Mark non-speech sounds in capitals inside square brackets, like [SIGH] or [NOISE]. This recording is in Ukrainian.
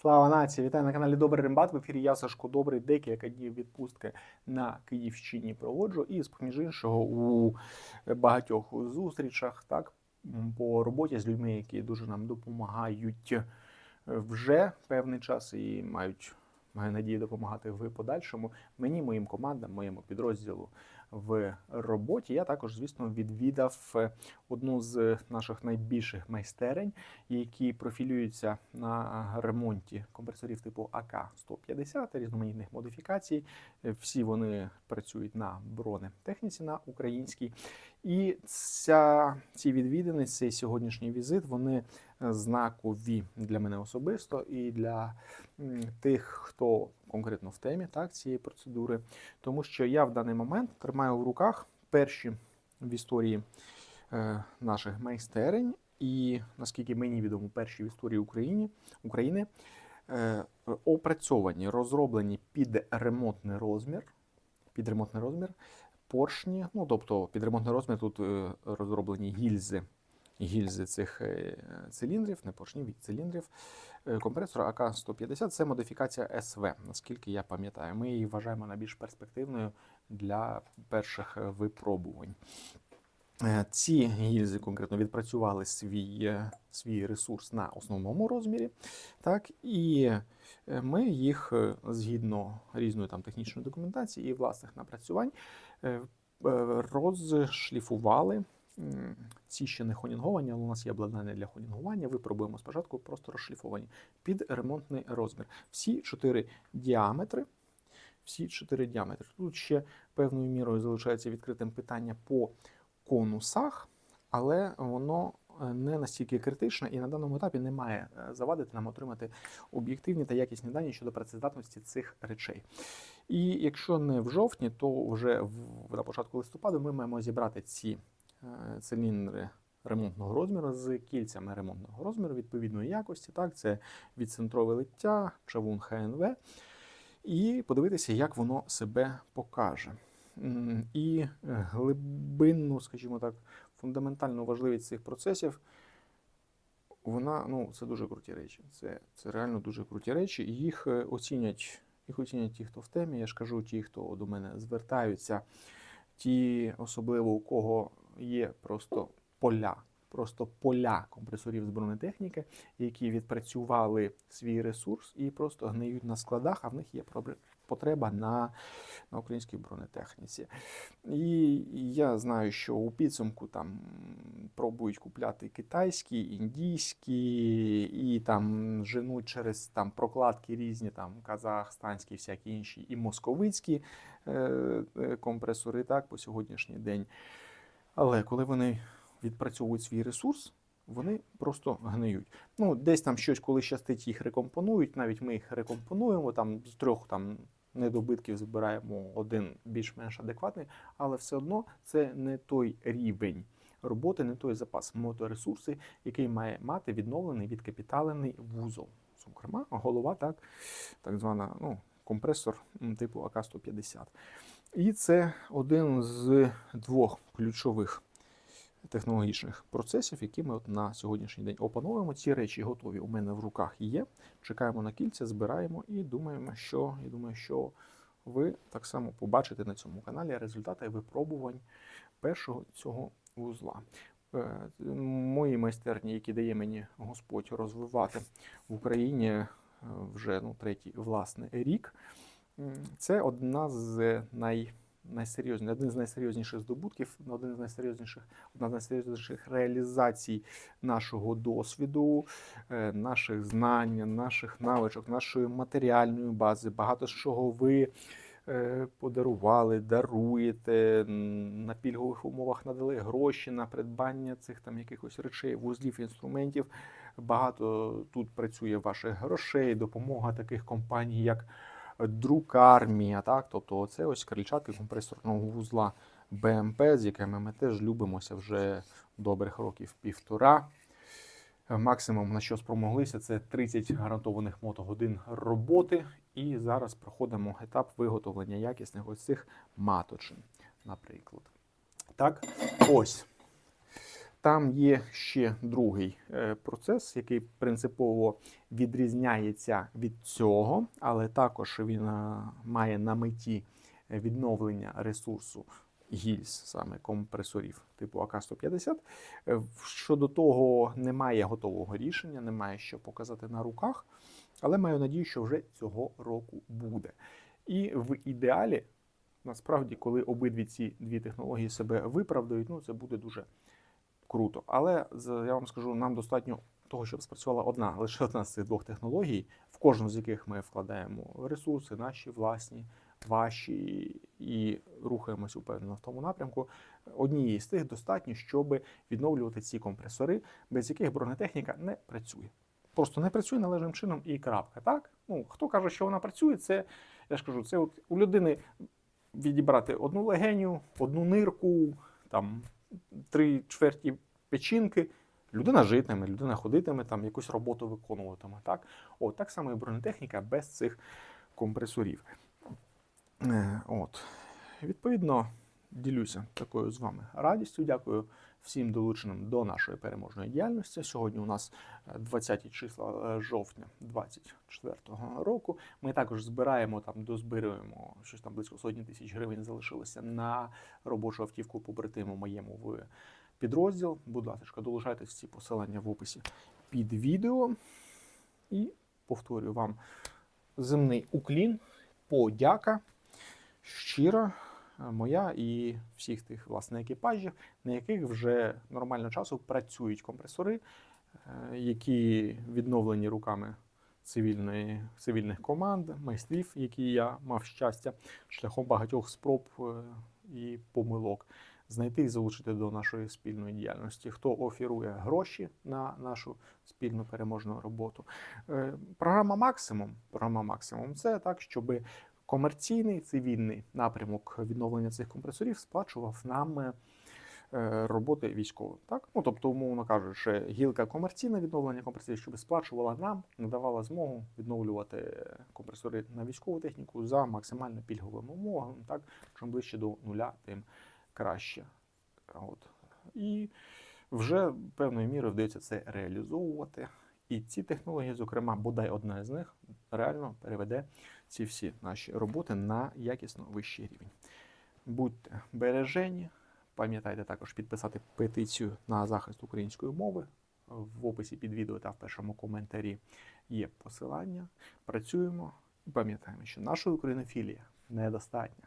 Слава нації! Вітаю на каналі Добрий Рембат. В ефірі я Сашко Добрий. Декілька днів відпустки на Київщині проводжу. І з поміж іншого у багатьох зустрічах так по роботі з людьми, які дуже нам допомагають вже певний час і мають маю надію допомагати в подальшому. Мені, моїм командам, моєму підрозділу в роботі. Я також, звісно, відвідав е, одну з наших найбільших майстерень, які профілюються на ремонті компресорів типу АК-150, різноманітних модифікацій. Е, Всі вони працюють на бронетехніці на українській. І ця, ці відвідини, цей сьогоднішній візит, вони е, знакові для мене особисто і для тих, хто конкретно в темі так, цієї процедури, тому що я в даний момент тримаю в руках перші в історії е, наших майстерень, і наскільки мені відомо, перші в історії України, України е, опрацьовані, розроблені під ремонтний розмір. Під ремонтний розмір поршні, ну тобто під ремонтний розмір тут е, розроблені гільзи. Гільзи цих е, циліндрів, не поршнів, циліндрів е, компресора АК-150 це модифікація СВ, наскільки я пам'ятаю. Ми її вважаємо найбільш перспективною для перших випробувань. Ці гільзи конкретно відпрацювали свій, свій ресурс на основному розмірі, так, і ми їх згідно різної там технічної документації і власних напрацювань розшліфували. Ці ще не хонінговані, але у нас є обладнання для хонінгування. Випробуємо спочатку просто розшліфовані під ремонтний розмір. Всі чотири діаметри. Всі чотири діаметри. Тут ще певною мірою залишається відкритим питання по конусах, але воно е, не настільки критично і на даному етапі не має е, завадити нам отримати об'єктивні та якісні дані щодо працездатності цих речей. І якщо не в жовтні, то вже в, на початку листопаду ми маємо зібрати ці е, циліндри ремонтного розміру з кільцями ремонтного розміру відповідної якості. Так, це відцентрове лиття, чавун ХНВ, і подивитися, як воно себе покаже. І глибинну, скажімо так, фундаментальну важливість цих процесів. Вона, ну, це дуже круті речі. Це, це реально дуже круті речі. Їх е, оцінять, їх оцінять ті, хто в темі. Я ж кажу, ті, хто до мене звертаються, ті, особливо у кого є просто поля, просто поля компресорів з бронетехніки, які відпрацювали свій ресурс і просто гниють на складах, а в них є проблем. Потреба на, на українській бронетехніці. І я знаю, що у підсумку там пробують купляти китайські, індійські, і там женуть через там прокладки різні, там казахстанські, всякі інші, і московицькі е, е, компресори так, по сьогоднішній день. Але коли вони відпрацьовують свій ресурс, вони просто гниють. Ну, десь там щось, коли щастить, їх рекомпонують. Навіть ми їх рекомпонуємо. Там з трьох там недобитків збираємо один більш-менш адекватний, але все одно це не той рівень роботи, не той запас моторесурси, який має мати відновлений відкапіталений вузол. Зокрема, голова, так, так звана ну, компресор типу АК-150. І це один з двох ключових технологічних процесів, які ми от на сьогоднішній день опановуємо. Ці речі готові у мене в руках є. Чекаємо на кільця, збираємо і думаємо, що і думаю, що ви так само побачите на цьому каналі результати випробувань першого цього вузла. Е, Мої майстерні, які дає мені Господь розвивати в Україні е, вже ну, третій власне рік. Це одна з най, найсерйозніших, один з найсерйозніших здобутків, один з найсерйозніших, одна з найсерйозніших реалізацій нашого досвіду, е, наших знань, наших навичок, нашої матеріальної бази. Багато з чого ви е, подарували, даруєте, на пільгових умовах надали гроші на придбання цих там якихось речей, вузлів, інструментів. Багато тут працює ваших грошей, допомога таких компаній, як Друкармія, так, тобто це ось крильчатки компресорного вузла БМП, з якими ми теж любимося вже добрих років півтора. Максимум на що спромоглися, це 30 гарантованих мотогодин роботи. І зараз проходимо етап виготовлення якісних ось цих маточин, наприклад. Так, ось. Там є ще другий е, процес, який принципово відрізняється від цього, але також він е, має на меті відновлення ресурсу гільз, саме компресорів типу АК-150. Е, Щодо того, немає готового рішення, немає що показати на руках, але маю надію, що вже цього року буде. І в ідеалі, насправді, коли обидві ці дві технології себе виправдають, ну це буде дуже круто. Але я вам скажу, нам достатньо того, щоб спрацювала одна, [LAUGHS] лише одна з цих двох технологій, в кожну з яких ми вкладаємо ресурси, наші власні, ваші, і рухаємось упевнено в тому напрямку. Однієї з тих достатньо, щоб відновлювати ці компресори, без яких бронетехніка не працює. Просто не працює належним чином і крапка. Так? Ну, хто каже, що вона працює, це я ж кажу, це от у людини відібрати одну легеню, одну нирку, там три чверті печінки. Людина житиме, людина ходитиме, там якусь роботу виконуватиме. Так? От, так само і бронетехніка без цих компресорів. Е, От. Відповідно, ділюся такою з вами радістю. Дякую всім долученим до нашої переможної діяльності. Сьогодні у нас е, 20 числа е, жовтня 2024 року. Ми також збираємо там, дозбираємо щось там близько сотні тисяч гривень залишилося на робочу автівку побратиму моєму в підрозділ. Будь ласка, долучайтесь всі посилання в описі під відео. І повторюю вам земний уклін, подяка щира е, моя і всіх тих власне екіпажів, на яких вже нормально часу працюють компресори, е, які відновлені руками цивільної, цивільних команд, майстрів, які я мав щастя шляхом багатьох спроб е, і помилок знайти і залучити до нашої спільної діяльності. Хто офірує гроші на нашу спільну переможну роботу. Е, Програма Максимум. Програма Максимум це так, щоб комерційний цивільний напрямок відновлення цих компресорів сплачував нам е, роботи військовим. Так? Ну, тобто, умовно кажучи, гілка комерційне відновлення компресорів, щоб сплачувала нам, надавала змогу відновлювати компресори на військову техніку за максимально пільговими умовами. Так? Чим ближче до нуля, тим краще. От. І вже певною мірою вдається це реалізовувати. І ці технології, зокрема, бодай одна з них, реально переведе ці всі наші роботи на якісно вищий рівень. Будьте бережені, пам'ятайте також підписати петицію на захист української мови. В описі під відео та в першому коментарі є посилання. Працюємо і пам'ятаємо, що нашої українофілія недостатня.